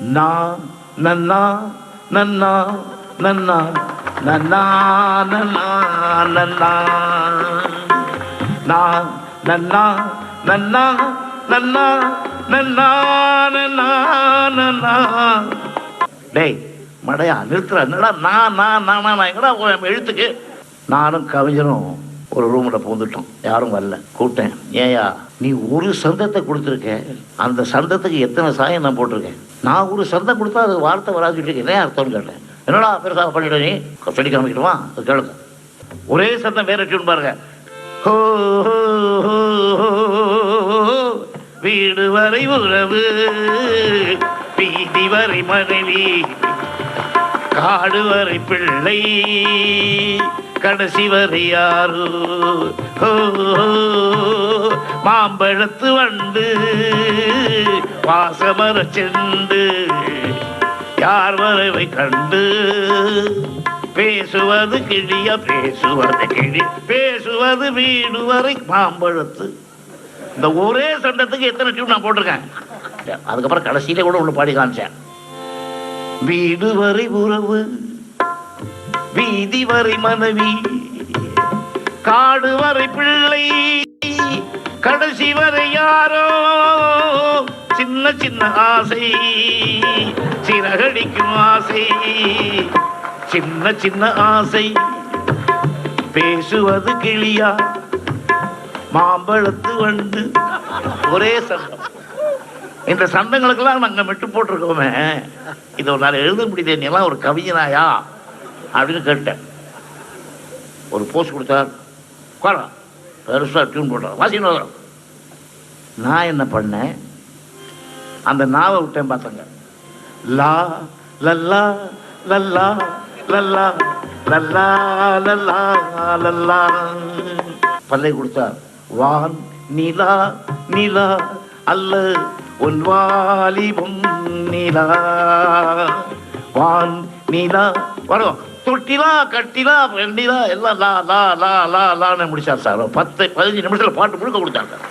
நான் நன்னா நன்னா நன்னா நன்னா நன்னா நன்னா. நன்னா நன்னா நன்னா நன்னா நன்னா நன்னா. டேய் மடையா நிறுத்துற என்னடா நான் நான் நான் நான் எங்கடா எழுத்துக்கு? நானும் கவிஞரும் ஒரு ரூமில் பூந்துட்டோம் யாரும் வரல. கூப்பிட்டேன். ஏயா நீ ஒரு சந்தத்தை கொடுத்துருக்க. அந்த சந்தத்துக்கு எத்தனை சாயம் நான் போட்டிருக்கேன்? நான் ஒரு சந்தம் கொடுத்தா அது வார்த்தை வராது சொல்லிட்டு என்ன அர்த்தம்னு கேட்டேன். என்னடா பெருசாக பண்ணிட்ட நீ? சொல்லி காமிக்கணுமா அது கேளுங்க. ஒரே சத்தம் வேற டியூன் பாருங்க. ஹோ, வீடு வரை உறவு வீதி வரை மனைவி காடு வரை பிள்ளை கடைசி வரை யாரு? ஹோ, மாம்பழத்து வண்டு வாசமர செண்டு யார் வரவை கண்டு? பேசுவது கிளியா பேசுவது கிளி பேசுவது வீடு வரை மாம்பழத்து. இந்த ஒரே சண்டத்துக்கு எத்தனை டியூன் நான் போட்டிருக்கேன்? அதுக்கப்புறம் கடைசியில கூட ஒன்று பாடி காமிச்சேன். வீடு வரை உறவு வீதி வரை மனைவி காடு வரை பிள்ளை. கடைசி வரை யாரோ? சின்ன சின்ன ஆசை. சிறகடிக்கும் ஆசை. சின்ன சின்ன ஆசை. பேசுவது கிளியா? மாம்பழத்து வந்து ஒரே சங்கம் இந்த சந்தங்களுக்கெல்லாம் நாங்கள் மெட்டு போட்டிருக்கோமே. இதை ஒரு நாள் எழுத முடியல நீலாம் ஒரு கவிஞனாயா? அப்படின்னு கேட்டேன். ஒரு போஸ்ட் கொடுத்தார். உட்காரா பெருசாக டியூன் போட்டான் வாசின்னு வரும் நான் என்ன பண்ணேன் அந்த நாவை விட்டேன் பார்த்தங்க லா லல்லா லல்லா லல்லா லல்லா லல்லா லல்லா பல்லை கொடுத்தார் வான் நிலா நிலா அல்ல உன் வாலிபம் நிலா வான் நிலா வரும் தொட்டிலா கட்டிலா வெண்டிலா எல்லாம் லா லா லா லா லான்னு முடிச்சார் சார். பத்து பதினஞ்சு நிமிஷத்தில் பாட்டு முழுக்க கொடுத்தாங்க